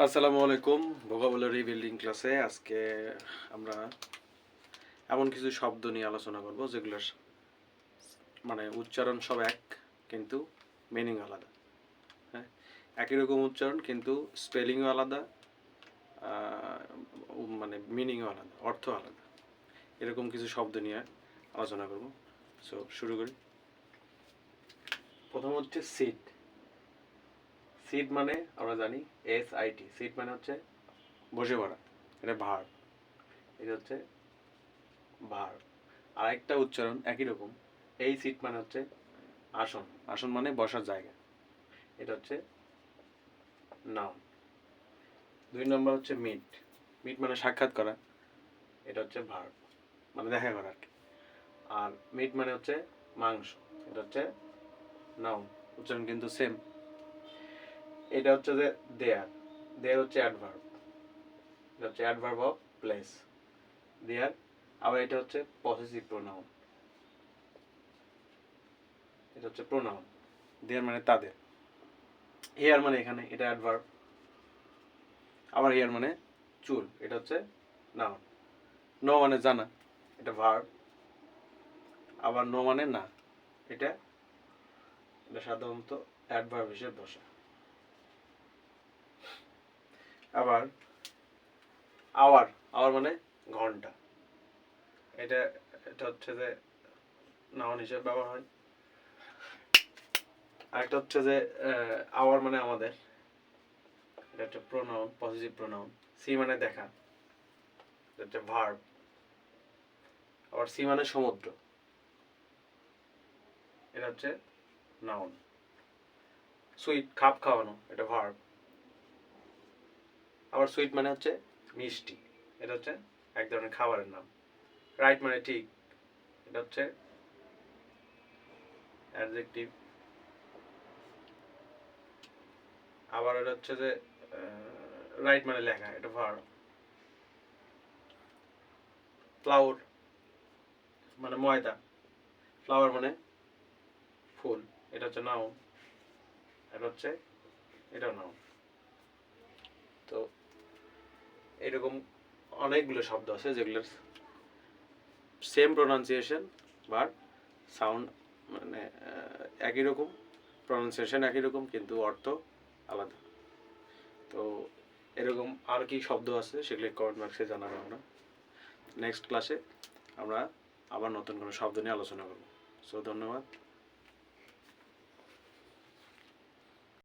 আসসালামু আলাইকুম vocabulary building ক্লাসে আজকে আমরা এমন কিছু শব্দ নিয়ে আলোচনা করব, যেগুলোর মানে উচ্চারণ সব এক, কিন্তু মিনিং আলাদা। হ্যাঁ? একই রকম উচ্চারণ, কিন্তু স্পেলিংও আলাদা মানে মিনিংও আলাদা, অর্থ আলাদা। এরকম কিছু শব্দ নিয়ে আলোচনা করব। সো শুরু করি। প্রথম হচ্ছে সিট সিট মানে আমরা জানি এস আই টি সিট মানে হচ্ছে বসে পড়া, এটা ভার এটা হচ্ছে ভার আর একটা উচ্চারণ একই রকম, এই সিট মানে হচ্ছে আসন আসন মানে বসার জায়গা, এটা হচ্ছে নাউন দুই নম্বর হচ্ছে মিট মিট মানে সাক্ষাৎ করা, এটা হচ্ছে ভার মানে দেখা করা আর কি। আর মিট মানে হচ্ছে মাংস, এটা হচ্ছে নাউন উচ্চারণ কিন্তু সেম এটা হচ্ছে যে দেয়ার দেয়ার হচ্ছে অ্যাডভার্ব এটা হচ্ছে অ্যাডভার্ব অফ প্লেস দেয়ার আবার এটা হচ্ছে পসেসিভ প্রোনাউন এটা হচ্ছে প্রোনাউন দেয়ার মানে তাদের হেয়ার মানে এখানে এটা অ্যাডভার্ব আবার হেয়ার মানে চুল, এটা হচ্ছে নাউন নো মানে জানা, এটা ভার্ব আবার নো মানে না, এটা এটা সাধারণত অ্যাডভার্ব হিসেবে বসে। আবার আওয়ার আওয়ার মানে ঘণ্টা। এটা এটা হচ্ছে যে নাউন হিসেবে ব্যবহার হয়। আরেকটা হচ্ছে যে আওয়ার মানে আমাদের। এটা হচ্ছে প্রোনাউন পজিটিভ প্রোনাউন সি মানে দেখা। এটা হচ্ছে ভার্ব আবার সি মানে সমুদ্র। এটা হচ্ছে নাউন সুইট খাপ খাওয়ানো, এটা ভার্ব আবার সুইট মানে হচ্ছে মিষ্টি। এটা হচ্ছে এক ধরনের খাবারের নাম। রাইট মানে ঠিক। এটা হচ্ছে অ্যাডজেক্টিভ। আবার এটা হচ্ছে যে রাইট মানে লেখা, এটা ভার্ব ফ্লাওয়ার মানে ময়দা। ফ্লাওয়ার মানে ফুল। এটা হচ্ছে নাও এটা হচ্ছে, এটাও নাউন তো এরকম অনেকগুলো শব্দ আছে যেগুলোর সেম প্রোনাউন্সিয়েশন বা সাউন্ড মানে একই রকম প্রোনাউন্সিয়েশন একই রকম, কিন্তু অর্থ আলাদা। তো এরকম আর কি শব্দ আছে সেগুলো কমেন্ট বক্সে জানাব আমরা। নেক্সট ক্লাসে আমরা আবার নতুন কোনো শব্দ নিয়ে আলোচনা করব। সো ধন্যবাদ।